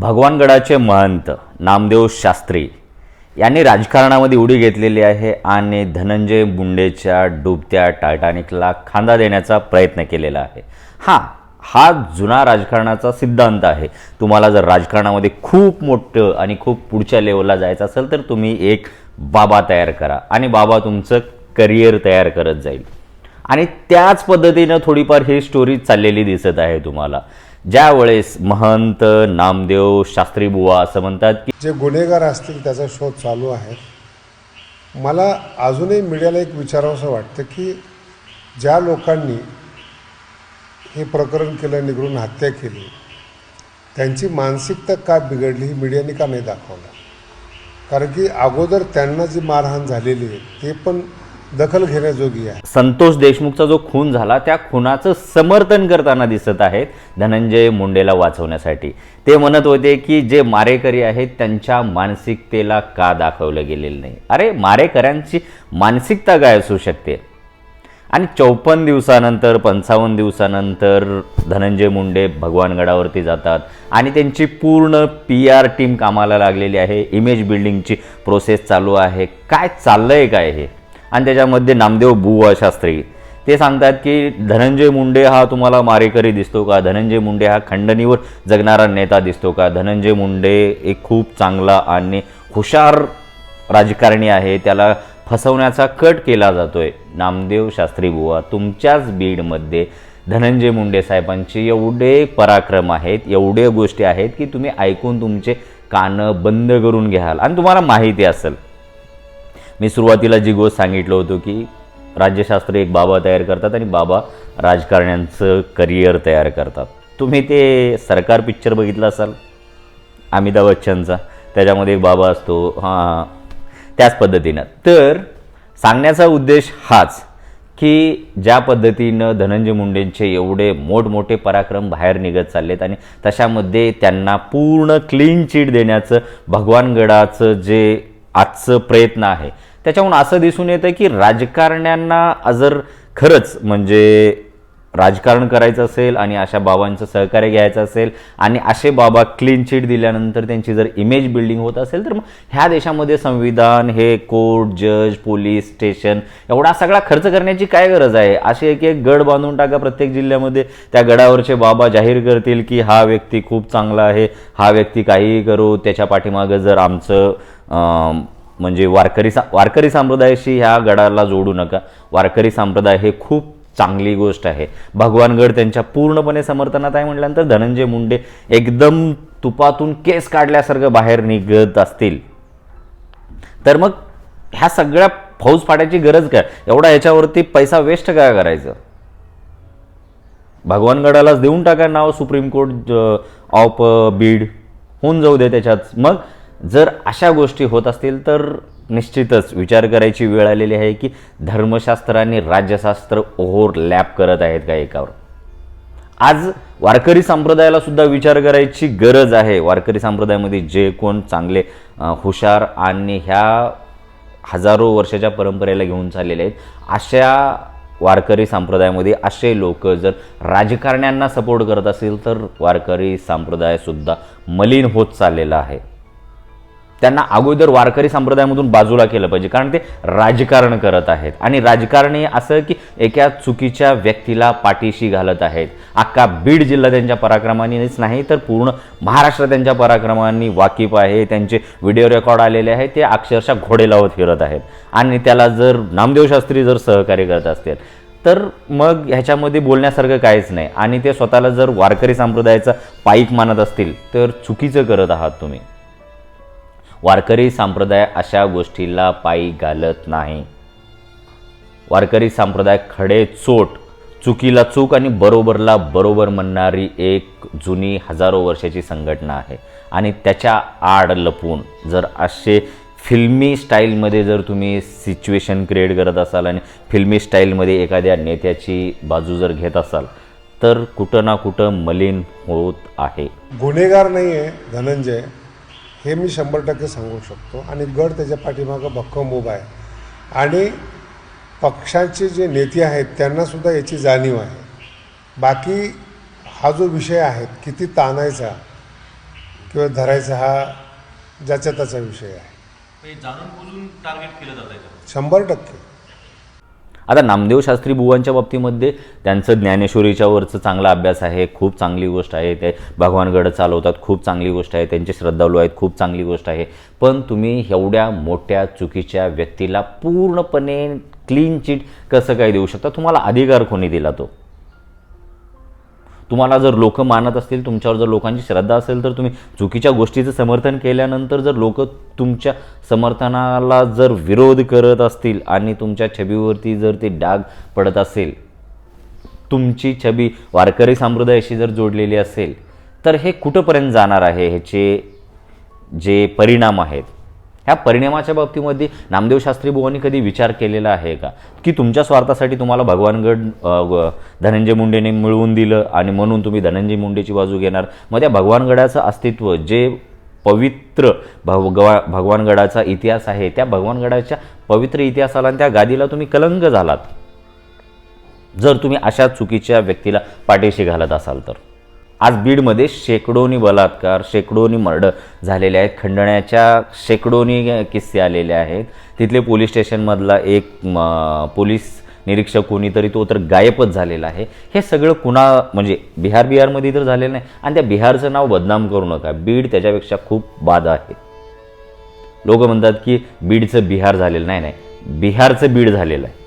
भगवानगडाचे महंत नामदेव शास्त्री यांनी राजकारणामध्ये उडी घेतलेली आहे आणि धनंजय मुंडेच्या डुबत्या टायटानिकला खांदा देण्याचा प्रयत्न केलेला आहे. हां हा जुना राजकारणाचा सिद्धांत आहे. तुम्हाला जर राजकारणामध्ये खूप मोठं आणि खूप पुढच्या लेवलला जायचं असेल तर तुम्ही एक बाबा तयार करा आणि बाबा तुमचं करिअर तयार करत जाईल. आणि त्याच पद्धतीनं थोडीफार ही स्टोरी चाललेली दिसत आहे तुम्हाला. ज्या वेळेस महंत नामदेव शास्त्री बुवा असं म्हणतात की जे गुन्हेगार असतील त्याचा शोध चालू आहे. मला अजूनही मीडियाला एक विचारावंसं वाटतं की ज्या लोकांनी हे प्रकरण केलं निघडून हत्या केली त्यांची मानसिकता का बिघडली ही मीडियाने का नाही दाखवलं? कारण की अगोदर त्यांना जी मारहाण झालेली आहे ते पण दखल घेण्याजोगी आहे. संतोष देशमुखचा जो खून झाला त्या खुनाचं समर्थन करताना दिसत आहेत धनंजय मुंडेला वाचवण्यासाठी. ते म्हणत होते की जे मारेकरी आहेत त्यांच्या मानसिकतेला का दाखवलं गेलेलं नाही? अरे मारेकऱ्यांची मानसिकता काय असू शकते? आणि चौपन्न दिवसानंतर पंचावन्न दिवसानंतर धनंजय मुंडे भगवानगडावरती जातात आणि त्यांची पूर्ण पी आर टीम कामाला लागलेली आहे. इमेज बिल्डिंगची प्रोसेस चालू आहे. काय चाललंय काय हे? आणि त्याच्यामध्ये नामदेव बुवा शास्त्री ते सांगतात की धनंजय मुंडे हा तुम्हाला मारेकरी दिसतो का? धनंजय मुंडे हा खंडणीवर जगणारा नेता दिसतो का? धनंजय मुंडे एक खूप चांगला आणि हुशार राजकारणी आहे. त्याला फसवण्याचा कट केला जातोय. नामदेव शास्त्री बुवा तुमच्याच बीडमध्ये धनंजय मुंडे साहेबांचे एवढे पराक्रम आहेत एवढे गोष्टी आहेत की तुम्ही ऐकून तुमचे कानं बंद करून घ्याल. आणि तुम्हाला माहिती असेल मी सुरुवातीला जी गोष्ट सांगितलं होतं की राज्यशास्त्र एक बाबा तयार करतात आणि बाबा राजकारण्यांचं करिअर तयार करतात. तुम्ही ते सरकार पिक्चर बघितलं असाल? अमिताभ बच्चनचा. त्याच्यामध्ये एक बाबा असतो. हां त्याच पद्धतीनं. तर सांगण्याचा उद्देश हाच की ज्या पद्धतीनं धनंजय मुंडेंचे एवढे मोठमोठे पराक्रम बाहेर निघत चाललेत आणि तशामध्ये त्यांना पूर्ण क्लीन चिट देण्याचं भगवानगडाचं जे आजचं प्रयत्न आहे त्याच्याहून असं दिसून येतं की राजकारण्यांना जर खरंच म्हणजे राजकारण करायचं असेल आणि अशा बाबांचं सहकार्य घ्यायचं असेल आणि असे बाबा क्लीन चिट दिल्यानंतर त्यांची जर इमेज बिल्डिंग होत असेल तर मग ह्या देशामध्ये संविधान हे कोर्ट जज पोलीस स्टेशन एवढा सगळा खर्च करण्याची काय गरज आहे? असे एक एक गड बांधून टाका प्रत्येक जिल्ह्यामध्ये. त्या गडावरचे बाबा जाहीर करतील की हा व्यक्ती खूप चांगला आहे हा व्यक्ती काहीही करू त्याच्या पाठीमागं जर आमचं म्हणजे वारकरी सा वारकरी संप्रदायाशी ह्या गडाला जोडू नका. वारकरी संप्रदाय हे खूप चांगली गोष्ट आहे. भगवानगड त्यांच्या पूर्णपणे समर्थनात आहे म्हटल्यानंतर धनंजय मुंडे एकदम तुपातून केस काढल्यासारखं बाहेर निघत असतील. तर मग ह्या सगळ्या फौज फाटायची गरज काय? एवढा याच्यावरती पैसा वेस्ट काय करायचं? भगवानगडालाच देऊन टाका नाव सुप्रीम कोर्ट ऑफ बीड. होऊन जाऊ दे त्याच्यात. मग जर अशा गोष्टी होत असतील तर निश्चितच विचार करायची वेळ आलेली आहे की धर्मशास्त्र आणि राज्यशास्त्र ओव्हरलॅप करत आहेत का एकावर? आज वारकरी संप्रदायाला सुद्धा विचार करायची गरज आहे. वारकरी संप्रदायामध्ये जे कोण चांगले हुशार आणि ह्या हजारो वर्षाच्या परंपरेला घेऊन चाललेले आहेत अशा वारकरी संप्रदायामध्ये असे लोक जर राजकारण्यांना सपोर्ट करत असतील तर वारकरी संप्रदायसुद्धा मलिन होत चाललेला आहे. त्यांना अगोदर वारकरी संप्रदायामधून बाजूला केलं पाहिजे. कारण ते राजकारण करत आहेत. आणि राजकारणी असं की एका चुकीच्या व्यक्तीला पाठीशी घालत आहेत. अख्खा बीड जिल्हा त्यांच्या पराक्रमानेच नाही तर पूर्ण महाराष्ट्र त्यांच्या पराक्रमांनी वाकिफ आहे. त्यांचे व्हिडिओ रेकॉर्ड आलेले आहेत. ते अक्षरशः घोडे लावत फिरत आहेत. आणि त्याला जर नामदेव शास्त्री जर सहकार्य करत असतील तर मग ह्याच्यामध्ये बोलण्यासारखं काहीच नाही. आणि ते स्वतःला जर वारकरी संप्रदायाचा पाईक मानत असतील तर चुकीचं करत आहात तुम्ही. वारकरी संप्रदाय अशा गोष्टीला पायी घालत नाही. वारकरी संप्रदाय खडे चोट चुकीला चूक आणि बरोबरला बरोबर म्हणणारी एक जुनी हजारो वर्षाची संघटना आहे. आणि त्याच्या आड लपून जर असे फिल्मी स्टाईलमध्ये जर तुम्ही सिच्युएशन क्रिएट करत असाल आणि फिल्मी स्टाईलमध्ये एखाद्या नेत्याची बाजू जर घेत असाल तर कुठं ना कुठं मलिन होत आहे. गुन्हेगार नाही आहे धनंजय. हे मी शंभर टक्के सांगू शकतो. आणि गड त्याच्या पाठीमागं भक्कम उभा आहे. आणि पक्षाचे जे नेते आहेत त्यांनासुद्धा याची जाणीव आहे. बाकी हा जो विषय आहे किती ताणायचा किंवा धरायचा हा ज्याच्या त्याचा विषय आहे. शंभर टक्के. आता नामदेव शास्त्री बुवांच्या बाबतीमध्ये त्यांचं ज्ञानेश्वरीच्या वरचं चांगला अभ्यास आहे खूप चांगली गोष्ट आहे. ते भगवानगड चालवतात खूप चांगली गोष्ट आहे. त्यांचे श्रद्धाळू आहेत खूप चांगली गोष्ट आहे. पण तुम्ही एवढ्या मोठ्या चुकीच्या व्यक्तीला पूर्णपणे क्लीन चिट कसं काय देऊ शकता? तुम्हाला अधिकार कोणी दिला तो? तुम्हाला जर लोक मानत असतील तुमच्यावर जर लोकांची श्रद्धा असेल तर तुम्ही चुकीच्या गोष्टीचं समर्थन केल्यानंतर जर लोक तुमच्या समर्थनाला जर विरोध करत असतील आणि तुमच्या छबीवरती जर ते डाग पडत असेल तुमची छबी वारकरी संप्रदायाशी जर जोडलेली असेल तर हे कुठंपर्यंत जाणार आहे? ह्याचे जे परिणाम आहेत? ह्या परिणामाच्या बाबतीमध्ये नामदेव शास्त्री बुवांनी कधी विचार केलेला आहे का? की तुमच्या स्वार्थासाठी तुम्हाला भगवानगड धनंजय मुंडेने मिळवून दिलं आणि म्हणून तुम्ही धनंजय मुंडेची बाजू घेणार? मग त्या भगवानगडाचं अस्तित्व जे पवित्र भगवा भगवानगडाचा इतिहास आहे त्या भगवानगडाच्या पवित्र इतिहासाला आणि त्या गादीला तुम्ही कलंक झालात. जर तुम्ही अशा चुकीच्या व्यक्तीला पाठीशी घालत असाल तर. आज बीडमध्ये शेकडोनी बलात्कार शेकडोनी मर्डर झालेले आहेत. खंडण्याच्या शेकडोनी किस्से आलेले आहेत. तिथले पोलीस स्टेशनमधला एक पोलीस निरीक्षक कोणीतरी तो तर गायबच झालेला आहे. हे सगळं कुणा म्हणजे बिहार बिहारमध्ये तर झालेलं नाही. आणि त्या बिहारचं नाव बदनाम करू नका. बीड त्याच्यापेक्षा खूप बाद आहे. लोक म्हणतात की बीडचं बिहार झालेलं नाही नाही. बिहारचं बीड झालेलं आहे.